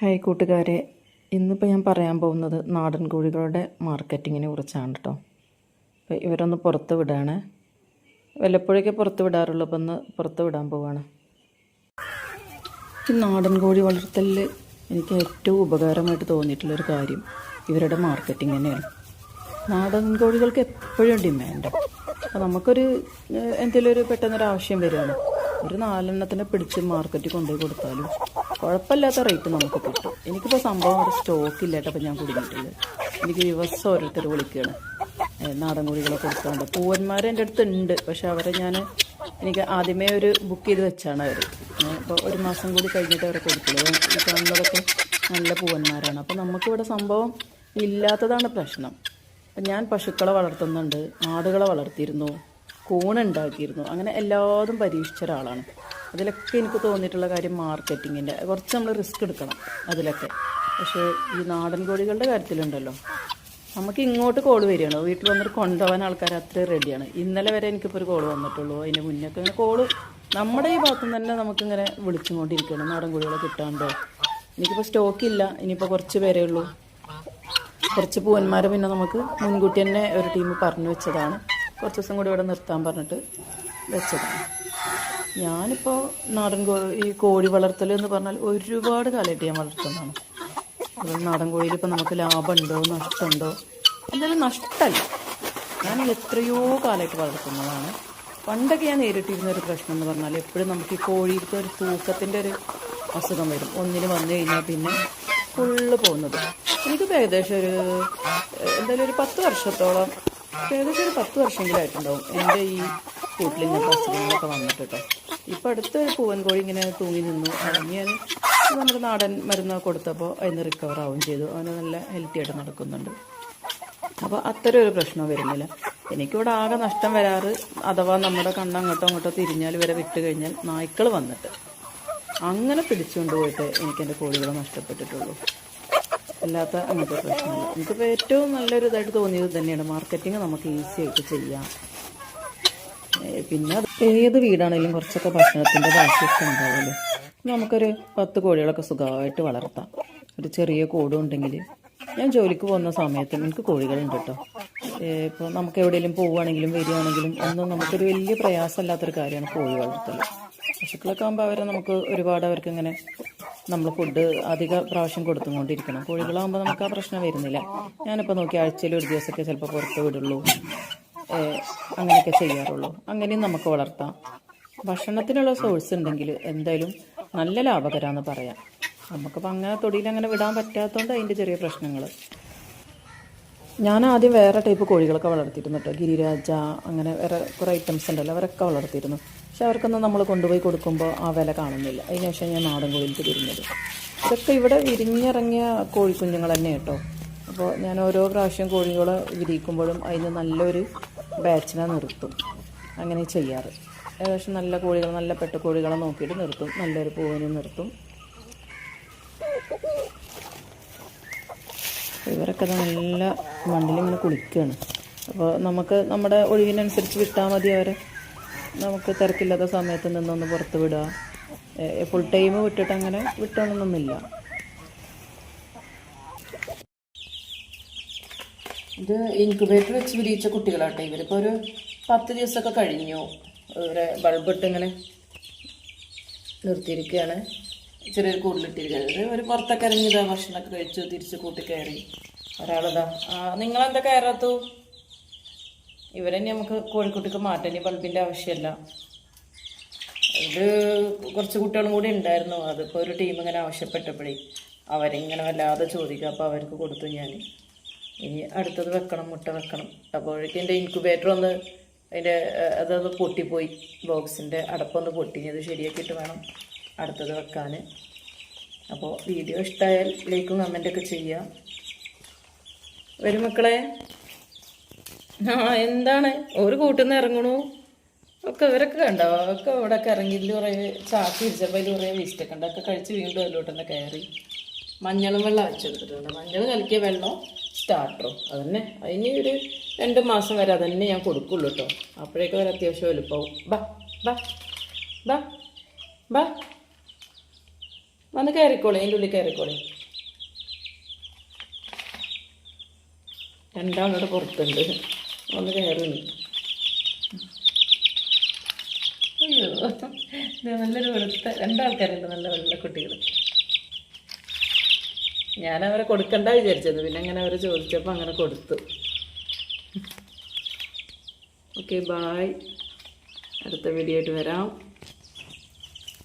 Hi കൂട്ടുകാരെ ഇന്നിപ്പോൾ ഞാൻ പറയാൻ പോകുന്നത് നാടൻ കോഴികളുടെ മാർക്കറ്റിങ്ങിനെ കുറിച്ചാണ് കേട്ടോ അപ്പോൾ ഇവരൊന്ന് പുറത്ത് വിടാണ്. വല്ലപ്പോഴൊക്കെ പുറത്ത് വിടാറുള്ളൂ അപ്പോൾ ഒന്ന് പുറത്ത് വിടാൻ പോവാണ്. ഈ നാടൻ കോഴി വളർത്തലിൽ എനിക്ക് ഏറ്റവും ഉപകാരമായിട്ട് തോന്നിയിട്ടുള്ളൊരു കാര്യം ഇവരുടെ മാർക്കറ്റിംഗ് തന്നെയാണ്. നാടൻ കോഴികൾക്ക് എപ്പോഴും ഡിമാൻഡ്. അപ്പോൾ നമുക്കൊരു എന്തെങ്കിലും ഒരു പെട്ടെന്നൊരു ആവശ്യം വരികയാണ്. ഒരു നാലെണ്ണത്തിനെ പിടിച്ച് മാർക്കറ്റിൽ കൊണ്ടുപോയി കൊടുത്താലും കുഴപ്പമില്ലാത്ത റേറ്റ് നമുക്ക് കിട്ടും. എനിക്കിപ്പോൾ സംഭവം ഒരു സ്റ്റോക്ക് ഇല്ലാട്ടപ്പോൾ ഞാൻ കുടുങ്ങിയിട്ടില്ല എനിക്ക് ദിവസം ഓരോരുത്തർ വിളിക്കുകയാണ്. നാടൻ കോഴികളെ കൊടുക്കാണ്ട്. പൂവന്മാർ എന്റെ അടുത്ത് ഉണ്ട്. പക്ഷെ അവരെ ഞാൻ എനിക്ക് ആദ്യമേ ഒരു ബുക്ക് ചെയ്ത് വെച്ചാണ് അവർ അപ്പോൾ ഒരു മാസം കൂടി കഴിഞ്ഞിട്ട് അവരെ കൊടുക്കുള്ളൂ ഈ കാണുന്നതൊക്കെ നല്ല പൂവന്മാരാണ്. അപ്പോൾ നമുക്കിവിടെ സംഭവം ഇല്ലാത്തതാണ് പ്രശ്നം. അപ്പം ഞാൻ പശുക്കളെ വളർത്തുന്നുണ്ട് ആടുകളെ വളർത്തിയിരുന്നു കൂണുണ്ടാക്കിയിരുന്നു അങ്ങനെ എല്ലാതും പരീക്ഷിച്ച ഒരാളാണ്. അതിലൊക്കെ എനിക്ക് തോന്നിയിട്ടുള്ള കാര്യം മാർക്കറ്റിങ്ങിന്റെ കുറച്ച് നമ്മൾ റിസ്ക് എടുക്കണം അതിലൊക്കെ. പക്ഷേ ഈ നാടൻ കോഴികളുടെ കാര്യത്തിലുണ്ടല്ലോ. നമുക്ക് ഇങ്ങോട്ട് കോൾ വരികയാണ്. വീട്ടിൽ വന്നിട്ട് കൊണ്ടുപോകാൻ ആൾക്കാർ അത്രയും റെഡിയാണ് ഇന്നലെ വരെ എനിക്കിപ്പോൾ ഒരു കോൾ വന്നിട്ടുള്ളൂ. അതിന്റെ മുന്നൊക്കെ ഇങ്ങനെ കോൾ നമ്മുടെ ഈ ഭാഗത്തു നിന്ന് തന്നെ നമുക്കിങ്ങനെ വിളിച്ചുകൊണ്ടിരിക്കുകയാണ്. നാടൻ കോഴികളെ കിട്ടാണ്ടോ? എനിക്കിപ്പോൾ സ്റ്റോക്കില്ല ഇനിയിപ്പോൾ കുറച്ച് പേരേ ഉള്ളൂ. കുറച്ച് പൂവന്മാരെ പിന്നെ നമുക്ക് മുൻകൂട്ടി തന്നെ ഒരു ടീം പറഞ്ഞു വെച്ചതാണ്. കുറച്ച് ദിവസം കൂടി ഇവിടെ നിർത്താൻ പറഞ്ഞിട്ട് വെച്ചതാണ്. ഞാനിപ്പോൾ നാടൻ കോ ഈ കോഴി വളർത്തൽ എന്ന് പറഞ്ഞാൽ ഒരുപാട് കാലമായിട്ട് ഞാൻ വളർത്തുന്നതാണ്. അതുകൊണ്ട് നാടൻ കോഴിയിൽ ഇപ്പോൾ നമുക്ക് ലാഭമുണ്ടോ? നഷ്ടമുണ്ടോ? എന്തായാലും നഷ്ടമല്ല ഞാൻ എത്രയോ കാലമായിട്ട് വളർത്തുന്നതാണ്. പണ്ടൊക്കെ ഞാൻ നേരിട്ടിരുന്ന ഒരു പ്രശ്നം എന്ന് പറഞ്ഞാൽ എപ്പോഴും നമുക്ക് ഈ കോഴിയിലത്തെ ഒരു തൂക്കത്തിന്റെ ഒരു അസുഖം വരും. ഒന്നിന് വന്നു കഴിഞ്ഞാൽ പിന്നെ ഫുള്ള് പോകുന്നത്. എനിക്കിപ്പോൾ ഏകദേശം ഒരു എന്തായാലും ഒരു പത്ത് വർഷത്തോളം ഏകദേശം ഒരു പത്ത് വർഷമെങ്കിലും ആയിട്ടുണ്ടാവും എന്റെ ഈ കൂട്ടിൽ ഇങ്ങനത്തെ അസുഖങ്ങളൊക്കെ വന്നിട്ട് കേട്ടോ ഇപ്പം അടുത്ത ഒരു പൂവൻ കോഴി ഇങ്ങനെ തൂങ്ങി നിന്നു. ഞാൻ നമ്മുടെ നാടൻ മരുന്ന് കൊടുത്തപ്പോൾ അതിന് റിക്കവർ ആവുകയും ചെയ്തു. അവന് നല്ല ഹെൽത്തി ആയിട്ട് നടക്കുന്നുണ്ട്. അപ്പോൾ അത്തരം ഒരു പ്രശ്നം വരുന്നില്ല. എനിക്കിവിടെ ആകെ നഷ്ടം വരാറ് അഥവാ നമ്മുടെ കണ്ണ് അങ്ങോട്ടോ അങ്ങോട്ടോ തിരിഞ്ഞാൽ വരെ വിട്ട് കഴിഞ്ഞാൽ നായ്ക്കൾ വന്നിട്ട്. അങ്ങനെ പിടിച്ചുകൊണ്ട് പോയിട്ട് എനിക്ക് എന്റെ കോഴികളെ നഷ്ടപ്പെട്ടിട്ടുള്ളൂ. അല്ലാത്ത അങ്ങനത്തെ പ്രശ്നമില്ല. നമുക്കിപ്പോൾ ഏറ്റവും നല്ലൊരു ഇതായിട്ട് തോന്നിയത് തന്നെയാണ്. മാർക്കറ്റിംഗ് നമുക്ക് ഈസി ആയിട്ട് ചെയ്യാം. പിന്നെ ഏത് വീടാണെങ്കിലും കുറച്ചൊക്കെ ഭക്ഷണത്തിന്റെ ബാക്കിയൊക്കെ ഉണ്ടാവുമല്ലോ. നമുക്കൊരു പത്ത് കോഴികളൊക്കെ സുഖമായിട്ട് വളർത്താം. ഒരു ചെറിയ കൂടും ഉണ്ടെങ്കിൽ ഞാൻ ജോലിക്ക് പോകുന്ന സമയത്ത് എനിക്ക് കോഴികളുണ്ട് കേട്ടോ. ഇപ്പോൾ നമുക്ക് എവിടെയെങ്കിലും പോവുകയാണെങ്കിലും വരികയാണെങ്കിലും ഒന്നും നമുക്കൊരു വലിയ പ്രയാസമില്ലാത്തൊരു കാര്യമാണ് കോഴി വളർത്തൽ പശുക്കളൊക്കെ ആകുമ്പോൾ അവരെ നമുക്ക് ഒരുപാട് അവർക്ക് ഇങ്ങനെ നമ്മൾ ഫുഡ് അധിക പ്രാവശ്യം കൊടുത്തുകൊണ്ടിരിക്കണം. കോഴികളാകുമ്പോൾ നമുക്ക് ആ പ്രശ്നം വരുന്നില്ല. ഞാനിപ്പോൾ നോക്കി ആഴ്ചയിൽ ഒരു ദിവസമൊക്കെ ചിലപ്പോൾ പുറത്ത് വിടുള്ളൂ. അങ്ങനെയൊക്കെ ചെയ്യാറുള്ളൂ. അങ്ങനെയും നമുക്ക് വളർത്താം. ഭക്ഷണത്തിനുള്ള സോഴ്സ് ഉണ്ടെങ്കിൽ എന്തായാലും നല്ല ലാഭകരമാണെന്ന് പറയാം. നമുക്കിപ്പോൾ അങ്ങനെ തൊടിയിൽ അങ്ങനെ വിടാൻ പറ്റാത്തതുകൊണ്ട് അതിന്റെ ചെറിയ പ്രശ്നങ്ങൾ ഞാൻ ആദ്യം വേറെ ടൈപ്പ് കോഴികളൊക്കെ വളർത്തിയിരുന്നു കേട്ടോ. ഗിരിരാജ അങ്ങനെ വേറെ കുറേ ഐറ്റംസ് ഉണ്ടല്ലോ. അവരൊക്കെ വളർത്തിയിരുന്നു. പക്ഷെ അവർക്കൊന്നും നമ്മൾ കൊണ്ടുപോയി കൊടുക്കുമ്പോൾ ആ വില കാണുന്നില്ല. അതിന് ശേഷം ഞാൻ നാടൻ കോഴിക്ക് തിരിഞ്ഞത്. ഇതൊക്കെ ഇവിടെ വിരിഞ്ഞിറങ്ങിയ കോഴിക്കുഞ്ഞുങ്ങൾ തന്നെ കേട്ടോ. അപ്പോൾ ഞാൻ ഓരോ പ്രാവശ്യം കോഴികളെ വിരിയിക്കുമ്പോഴും അതിന് നല്ലൊരു ബാച്ചിനെ നിർത്തും. അങ്ങനെ ചെയ്യാറ്. ഏകദേശം നല്ല കോഴികൾ നല്ല പെട്ട കോഴികളെ നോക്കിയിട്ട് നിർത്തും. നല്ലൊരു പൂവിനെ നിർത്തും. ഇവരൊക്കെ നല്ല മണ്ണിലിങ്ങനെ കുളിക്കുകയാണ് അപ്പോൾ നമുക്ക് നമ്മുടെ ഒഴിവിനനുസരിച്ച് വിട്ടാൽ മതി അവരെ. നമുക്ക് തിരക്കില്ലാത്ത സമയത്ത് നിന്നൊന്ന് പുറത്ത് വിടുക. ഫുൾ ടൈം വിട്ടിട്ട് അങ്ങനെ വിട്ടണമെന്നൊന്നുമില്ല ഇത് ഇൻക്യുബേറ്റർ വെച്ച് വിരിയിച്ച കുട്ടികളാട്ടെ. ഇവരിപ്പോൾ ഒരു പത്ത് ദിവസമൊക്കെ കഴിഞ്ഞു. ഇവരെ ബൾബ് ഇട്ട് ഇങ്ങനെ നിർത്തിയിരിക്കുകയാണ്. ചെറിയൊരു കൂടിലിട്ടിരിക്കുകയാണ്. ഇത് ഒരു പുറത്തൊക്കെ ഇറങ്ങിയതാ ഭക്ഷണമൊക്കെ കഴിച്ചു തിരിച്ച് കൂട്ടി കയറി ഒരാളിതാ നിങ്ങളെന്താ കയറാത്തു? ഇവരെ നമുക്ക് കോഴിക്കുട്ടിക്ക് മാറ്റാൻ ഈ ബൾബിന്റെ ആവശ്യമില്ല. ഇത് കുറച്ച് കുട്ടികളും കൂടി ഉണ്ടായിരുന്നു. അതിപ്പോൾ ഒരു ടീം ഇങ്ങനെ ആവശ്യപ്പെട്ടപ്പോഴേ അവരിങ്ങനെ വല്ലാതെ ചോദിക്കുക അപ്പോൾ അവർക്ക് കൊടുത്തു ഞാൻ ഇനി അടുത്തത് വെക്കണം മുട്ട വെക്കണം. അപ്പോഴേക്കും എന്റെ ഇൻക്യുബേറ്റർ ഒന്ന് അതിന്റെ അതൊന്ന് പൊട്ടിപ്പോയി. ബോക്സിന്റെ അടപ്പൊന്ന് പൊട്ടി. അത് ശരിയാക്കിയിട്ട് വേണം അടുത്തത് വെക്കാൻ അപ്പോൾ വീഡിയോ ഇഷ്ടമായാൽ ലൈക്കും കമന്റൊക്കെ ചെയ്യുക വരും മക്കളെ. ആ എന്താണ്? ഒരു കൂട്ടിന്ന് ഇറങ്ങണു. ഒക്കെ ഇവരൊക്കെ കണ്ടോ? ഒക്കെ ഇവിടെ ഒക്കെ ഇറങ്ങിയില്ല കുറേ ചാക്കി ഇരിച്ചപ്പോൾ കുറേ വേസ്റ്റൊക്കെ ഉണ്ട്. ഒക്കെ കഴിച്ച് വീണ്ടും അതിലോട്ട് കയറി. മഞ്ഞളും വെള്ളം വെച്ചെടുത്തിട്ടുണ്ട്. മഞ്ഞൾ കലക്കിയ വെള്ളം സ്റ്റാർട്ടറും അതന്നെ. അതിന് ഒരു രണ്ട് മാസം വരെ തന്നെ ഞാൻ കൊടുക്കുള്ളൂ കേട്ടോ അപ്പോഴേക്കും ഒരു അത്യാവശ്യം വലുപ്പവും. ബാ ബാ ബാ ബാ. വന്ന് കയറിക്കോളെ. അതിന്റെ ഉള്ളിൽ കയറിക്കോളെ. രണ്ടാളുടെ പുറത്തുണ്ട്. ഒന്ന് കയറുന്നു അയ്യോ ഇത് നല്ലൊരു വെളുത്ത രണ്ടാൾക്കാരുണ്ട് നല്ല വെള്ള കുട്ടികൾ ഞാൻ അവരെ കൊടുക്കണ്ട വിചാരിച്ചത് പിന്നെ അങ്ങനെ അവർ ചോദിച്ചപ്പോൾ അങ്ങനെ കൊടുത്തു. ഓക്കെ ബായ് അടുത്ത വീഡിയോ ആയിട്ട് വരാം.